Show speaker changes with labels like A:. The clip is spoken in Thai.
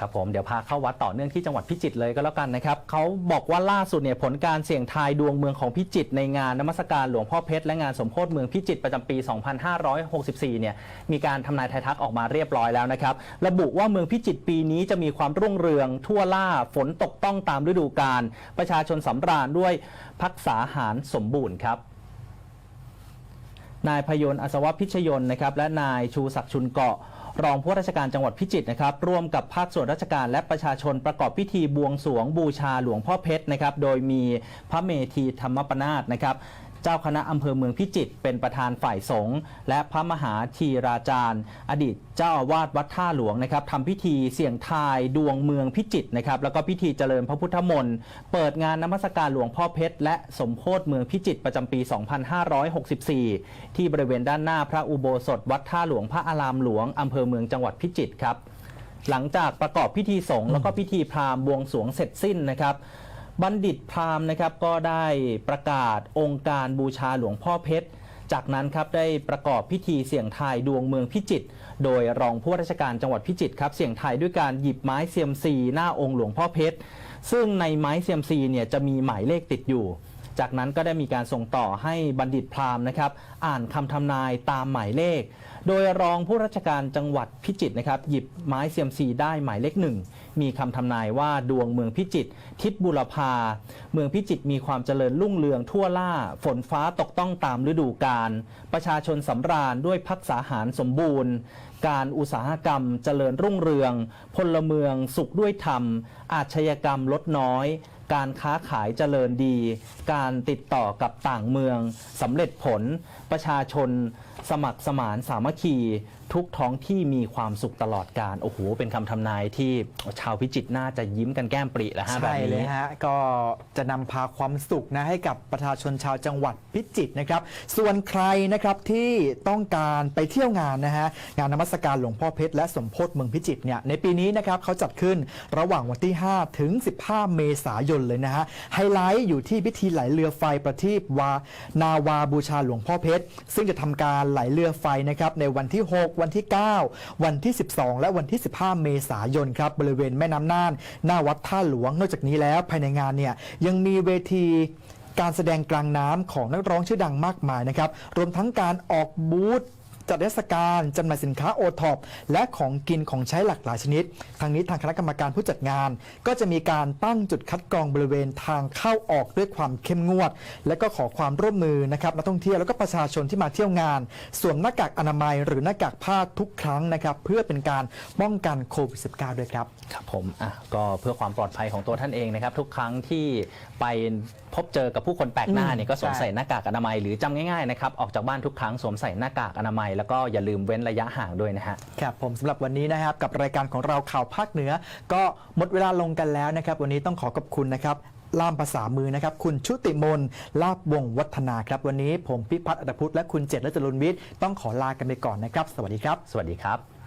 A: ครับผมเดี๋ยวพาเข้าวัดต่อเนื่องที่จังหวัดพิจิตรเลยก็แล้วกันนะครับเขาบอกว่าล่าสุดเนี่ยผลการเสี่ยงทายดวงเมืองของพิจิตรในงานนมัสการหลวงพ่อเพชรและงานสมโพธิเมืองพิจิตรประจำปี 2564 เนี่ยมีการทำนายทายทักออกมาเรียบร้อยแล้วนะครับระบุว่าเมืองพิจิตรปีนี้จะมีความรุ่งเรือง ทั่วล่าฝนตกต้องตามฤดูกาลประชาชนสำราญด้วยพักษาหารสมบูรณ์ครับ นายพยนต์อัศวพิชยนต์นะครับและนายชูศักดิ์ชุนเกาะ รองผู้ราชการจังหวัดพิจิตรนะครับร่วมกับภาคส่วนราชการและประชาชนประกอบพิธีบวงสรวงบูชาหลวงพ่อเพชรนะครับโดยมีพระเมธีธรรมปนาตนะครับ เจ้าคณะอำเภอเมืองพิจิตรเป็นประธานฝ่ายสงฆ์และพระมหาธีราจารย์ อดีตเจ้าอาวาสวัดท่าหลวงนะครับทำพิธีเสี่ยงทายดวงเมืองพิจิตรนะครับแล้วก็พิธีเจริญพระพุทธมนต์เปิดงานนมัสการหลวงพ่อเพชรและสมโพธิเมืองพิจิตรประจำปี 2564 ที่บริเวณด้านหน้าพระอุโบสถวัดท่าหลวงพระอารามหลวงอำเภอเมืองจังหวัดพิจิตรครับหลังจากประกอบพิธีสงฆ์แล้วก็พิธีพราหมณ์บวงสรวงเสร็จสิ้นนะครับ บัณฑิตพราหมณ์นะครับก็ได้ประกาศองค์การบูชาหลวงพ่อเพชร จากนั้นครับได้ประกอบพิธีเสี่ยงทายดวงเมืองพิจิตรโดยรองผู้ราชการจังหวัดพิจิตรครับเสี่ยงทายด้วยการหยิบไม้เซียมซีหน้าองค์หลวงพ่อเพชร ซึ่งในไม้เซียมซีเนี่ยจะมีหมายเลขติดอยู่ จากนั้นก็ได้มีการส่งต่อให้บัณฑิตพราหมณ์นะครับ อ่านคำทำนายตามหมายเลข โดยรองผู้ราชการจังหวัดพิจิตรนะครับ หยิบไม้เซียมซีได้หมายเลขหนึ่งมีคำทำนายว่าดวงเมืองพิจิตรทิศบุรพา เมืองพิจิตรมีความเจริญรุ่งเรืองทั่วล่า ฝนฟ้าตกต้องตามฤดูกาลประชาชนสำราญด้วยพักษาหารสมบูรณ์ การอุตสาหกรรมเจริญรุ่งเรือง พลเมืองสุขด้วยธรรม อาชญากรรมลดน้อย การค้าขายเจริญดี การติดต่อกับต่างเมืองสำเร็จผลประชาชนสมัครสมานสามัคคี ทุกท้องที่มีความสุขตลอดการโอ้โหเป็นคำทำนายที่ชาวพิจิตรน่าจะยิ้มกันแก้มปริแล้วฮะแบบ
B: ใช่เลย
A: นี้
B: ฮะ ก็จะนำพาความสุขนะให้กับประชาชนชาวจังหวัดพิจิตรนะครับ ส่วนใครนะครับที่ต้องการไปเที่ยวงานนะฮะงานนมัสการหลวงพ่อเพชรและสมโพธิเมืองพิจิตรเนี่ยในปีนี้นะครับเขาจัดขึ้นระหว่างวันที่ 5 ถึง 15 เมษายนเลยนะฮะไฮไลท์อยู่ที่พิธีไหลเรือไฟประทีปวานาวาบูชาหลวงพ่อเพชรซึ่งจะทำการไหลเรือไฟนะครับในวันที่ 6วันที่ 9 วันที่ 12 และวันที่ 15 เมษายนครับบริเวณแม่น้ำน่าน หน้าวัดท่าหลวงนอกจากนี้แล้วภายในงานเนี่ยยังมีเวทีการแสดงกลางน้ำของนักร้องชื่อดังมากมายนะครับรวมทั้งการออกบูธ จัดเทศกาลจำหน่ายสินค้าโอท็อปและของกินของใช้หลากหลายชนิด ทางนี้ทางคณะกรรมการผู้จัดงาน ก็จะมีการตั้งจุดคัดกรองบริเวณทางเข้าออกด้วยความเข้มงวด และก็ขอความร่วมมือนะครับนักท่องเที่ยวแล้วก็ประชาชนที่มาเที่ยวงานสวมหน้ากากอนามัย หรือหน้ากากผ้าทุกครั้งนะครับเพื่อเป็นการป้องกันโควิด -19 ด้วยครับ
A: ครับผมอะก็เพื่อความปลอดภัยของตัวท่านเองนะครับ ทุกครั้งที่ไปพบเจอกับผู้คนแปลกหน้าเนี่ยก็สวม
B: ใช่
A: ใส่หน้ากากอนามัยหรือจำง่ายๆนะครับออกจากบ้านทุกครั้งสวมใส่หน้ากากอนามัยแล้วก็อย่าลืมเว้นระยะห่างด้วยนะฮะ
B: ครับผมสำหรับวันนี้นะครับกับรายการของเราข่าวภาคเหนือ ก็หมดเวลาลงกันแล้วนะครับ วันนี้ต้องขอขอบคุณนะครับล่ามภาษามือนะครับ คุณชุติมนลาบวงศ์วัฒนาครับ วันนี้ผมพิพัฒน์อัตพุทธและคุณเจตและจรุนวิทย์ต้องขอลากันไปก่อนนะครับ สวัสดีครับ
A: สวัสดีครับ